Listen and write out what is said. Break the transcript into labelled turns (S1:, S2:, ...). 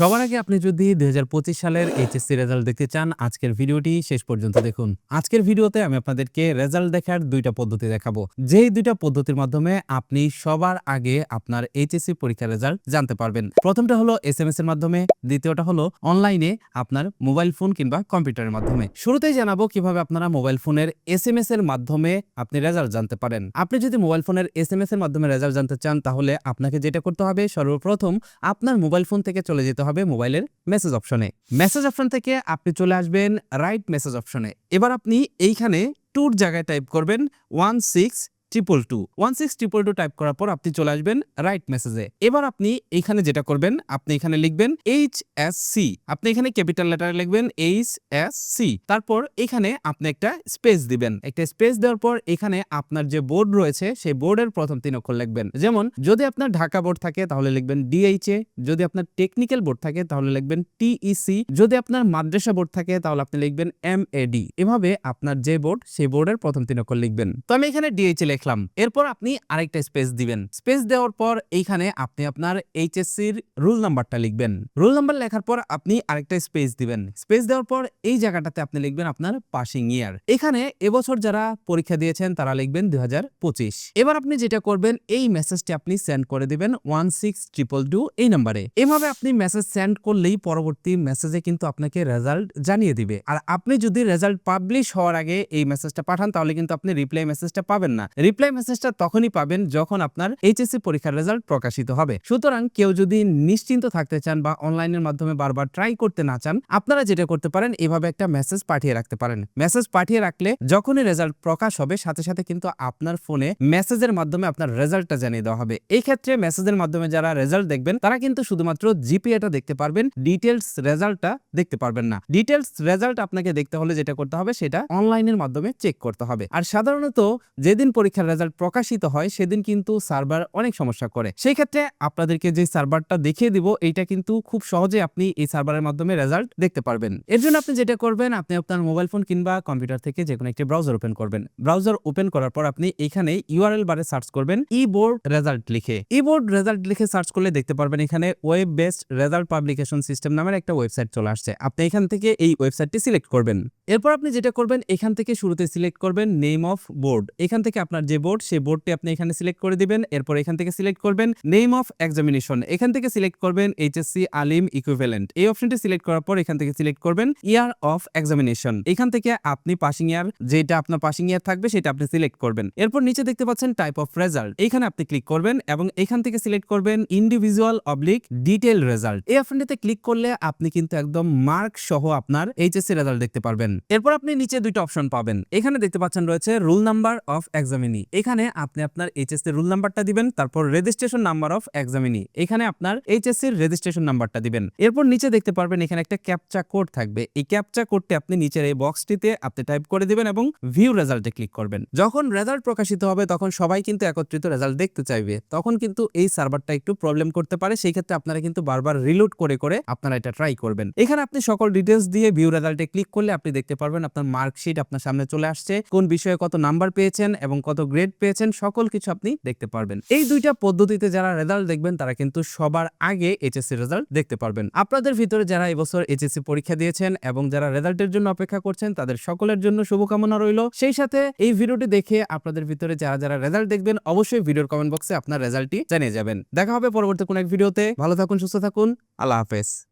S1: সবার আগে আপনি যদি দুই হাজার পঁচিশ সালের এইচএসসি রেজাল্ট দেখতে চান, আজকের ভিডিওটি শেষ পর্যন্ত দেখুন। আজকের ভিডিওতে আমি আপনাদেরকে রেজাল্ট দেখার দুইটা পদ্ধতি দেখাবো। যেই দুইটা পদ্ধতির মাধ্যমে আপনি সবার আগে আপনার এইচএসসি পরীক্ষার রেজাল্ট জানতে পারবেন। প্রথমটা হলো এস এম এস এর মাধ্যমে, দ্বিতীয়টা হলো অনলাইনে আপনার মোবাইল ফোন কিংবা কম্পিউটারের মাধ্যমে। শুরুতেই জানাব কীভাবে আপনারা মোবাইল ফোনের এস এম এস এর মাধ্যমে আপনি রেজাল্ট জানতে পারেন। আপনি যদি মোবাইল ফোনের এস এম এস এর মাধ্যমে রেজাল্ট জানতে চান, তাহলে আপনাকে যেটা করতে হবে, সর্বপ্রথম আপনার মোবাইল ফোন থেকে চলে যেতে হবে। মোবাইলের মেসেজ অপশনে মেসেজ অপশন থেকে আপনি চলে আসবেন রাইট মেসেজ অপশনে এবার আপনি এইখানে টুর জায়গায় টাইপ করবেন one six triple two one six triple two type করার পর আপনি চলে আসবেন রাইট মেসেজে এবার আপনি এখানে যেটা করবেন, আপনি এখানে লিখবেন এইচ এস সি আপনি এখানে ক্যাপিটাল লেটারে লিখবেন এইচ এস সি তারপর এখানে আপনি একটা স্পেস দিবেন। একটা স্পেস দেওয়ার পর এখানে আপনার যে বোর্ড রয়েছে, সেই বোর্ডের প্রথম তিন অক্ষর লিখবেন। যেমন, যদি আপনার ঢাকা বোর্ড থাকে, তাহলে লিখবেন ডিএইচএ যদি আপনার টেকনিক্যাল বোর্ড থাকে, তাহলে লিখবেন টিইসি যদি আপনার মাদ্রাসা বোর্ড থাকে, তাহলে আপনি লিখবেন এম এডি এভাবে আপনার যে বোর্ড সেই বোর্ডের প্রথম তিন অক্ষর লিখবেন। তো আমি এখানে ডিএইচএ লিখলাম এরপর আপনি আরেকটা স্পেস দিবেন। স্পেস দেওয়ার পর এইখানে আপনি আপনার এইচএসসির রুল নাম্বারটা লিখবেন। রুল নাম্বার লেখার পর আপনি আরেকটা স্পেস দিবেন। স্পেস দেওয়ার পর এই জায়গাটাতে আপনি লিখবেন আপনার পাসিং ইয়ার এখানে এবছর যারা পরীক্ষা দিয়েছেন তারা লিখবেন দুই এবার আপনি যেটা করবেন, এই মেসেজটি আপনি সেন্ড করে দিবেন ওয়ান সিক্স ট্রিপল টু এই নাম্বারে এভাবে আপনি মেসেজ সেন্ড করলেই পরবর্তী মেসেজে কিন্তু আপনাকে রেজাল্ট জানিয়ে দিবে। আর আপনি যদি রেজাল্ট পাবলিশ হওয়ার আগে এই মেসেজটা পাঠান, তাহলে কিন্তু আপনি রিপ্লাই মেসেজটা পাবেন না। রিপ্লাই মেসেজটা তখনই পাবেন যখন আপনার এইচএসসি পরীক্ষার রেজাল্ট প্রকাশিত হবে। সুতরাং কেউ যদি নিশ্চিন্ত থাকতে চান বা অনলাইনের মাধ্যমে বারবার ট্রাই করতে না চান, আপনারা যেটা করতে পারেন, এভাবে একটা মেসেজ পাঠিয়ে রাখতে পারেন। মেসেজ পাঠিয়ে রাখলে যখনই রেজাল্ট প্রকাশ হবে, সাথে সাথে কিন্তু আপনার ফোনে মেসেজের মাধ্যমে আপনার রেজাল্টটা জানিয়ে দেওয়া হবে। এই ক্ষেত্রে মেসেজের মাধ্যমে যারা রেজাল্ট দেখবেন, তারা কিন্তু শুধুমাত্র জিপিএটা দেখতে পারবেন ডিটেলস রেজাল্টটা দেখতে পারবেন না। ডিটেলস রেজাল্ট আপনাকে দেখতে হলে যেটা করতে হবে, সেটা অনলাইনের মাধ্যমে চেক করতে হবে। আর সাধারণত যেদিন পরীক্ষার রেজাল্ট প্রকাশিত হয়, সেদিন কিন্তু সার্ভার অনেক সমস্যা করে। সেই ক্ষেত্রে আপনাদেরকে যে সার্ভারটা দেখিয়ে দিব, এইটা কিন্তু খুব সহজে আপনি এই সার্ভারের মাধ্যমে রেজাল্ট দেখতে পারবেন। এর জন্য আপনি যেটা করবেন, আপনি আপনার মোবাইল ফোন কিংবা কম্পিউটার থেকে যে কোনো একটি ব্রাউজার ওপেন করবেন। ব্রাউজার ওপেন করার পর আপনি এখানে ইউআরএল বারে সার্চ করবেন ই বোর্ড রেজাল্ট লিখে। ই বোর্ড রেজাল্ট লিখে সার্চ করলে দেখতে পারবেন এখানে web based result publication system নামের একটা ওয়েবসাইট চলে আসছে। আপনি এখান থেকে এই ওয়েবসাইটটি সিলেক্ট করবেন। এরপর আপনি যেটা করবেন, এখান থেকে শুরুতে সিলেক্ট করবেন নেম অফ বোর্ড এখান থেকে আপনার যে বোর্ড সেই বোর্ডটি আপনি এখানে সিলেক্ট করে দিবেন, এরপর এখান থেকে সিলেক্ট করবেন নেম অফ এক্সামিনেশন এখান থেকে সিলেক্ট করবেন এইচএসসি আলিম ইকুইভ্যালেন্ট এই অপশনটি সিলেক্ট করার পর এখান থেকে সিলেক্ট করবেন ইয়ার অফ এক্সামিনেশন এখান থেকে আপনি পাসিং ইয়ার যেটা আপনার পাসিং ইয়ার থাকবে, সেটা আপনি সিলেক্ট করবেন। এরপর নিচে দেখতে পাচ্ছেন টাইপ অফ রেজাল্ট এখানে আপনি ক্লিক করবেন এবং এখান থেকে সিলেক্ট করবেন ইন্ডিভিজুয়াল অবলিক ডিটেল রেজাল্ট এই অপশনটিতে ক্লিক করলে আপনি কিন্তু একদম মার্ক সহ আপনার এইচএসসি রেজাল্ট দেখতে পারবেন। এরপর আপনি নিচে দুইটা অপশন পাবেন। এখানে দেখতে পাচ্ছেন রয়েছে রুল নাম্বার অফ এক্সামিনি এখানে আপনি আপনার এইচএসসি রুল নাম্বারটা দিবেন, তারপর রেজিস্ট্রেশন নাম্বার অফ এক্সামিনি এখানে আপনার এইচএসসি রেজিস্ট্রেশন নাম্বারটা দিবেন। এরপর নিচে দেখতে পারবেন এখানে একটা ক্যাপচা কোড থাকবে। এই ক্যাপচা কোডটি আপনি নিচের এই বক্সটিতে আপনি টাইপ করে দিবেন এবং ভিউ রেজাল্টে ক্লিক করবেন। যখন রেজাল্ট প্রকাশিত হবে, তখন সবাই কিন্তু একত্রিত রেজাল্ট দেখতে চাইবে। তখন কিন্তু এই সার্ভারটা একটু প্রবলেম করতে পারে। সেই ক্ষেত্রে আপনারা কিন্তু বারবার রিলোড করে করে আপনারা এটা ট্রাই করবেন। এখানে আপনি সকল ডিটেলস দিয়ে ভিউ রেজাল্টে ক্লিক করলে আপনি দেখতে পারবেন আপনার মার্কশিট আপনার সামনে চলে আসছে, কোন বিষয়ে কত নাম্বার পেয়েছেন এবং কত গ্রেড পেয়েছেন, সকল কিছু আপনি দেখতে পারবেন। এই দুইটা পদ্ধতিতে যারা রেজাল্ট দেখবেন, তারা কিন্তু সবার আগে এইচএসসি রেজাল্ট দেখতে পারবেন। আপনাদের ভিতরে যারা এবছর এইচএসসি পরীক্ষা দিয়েছেন এবং যারা রেজাল্টের জন্য অপেক্ষা করছেন, তাদের সকলের জন্য শুভকামনা রইল। সেই সাথে এই ভিডিওটি দেখে আপনাদের ভিতরে যারা যারা রেজাল্ট দেখবেন, অবশ্যই ভিডিওর কমেন্ট বক্সে আপনার রেজাল্টটি জানিয়ে যাবেন। দেখা হবে পরবর্তী কোন এক ভিডিওতে। ভালো থাকুন, সুস্থ থাকুন। আল্লাহ হাফেজ।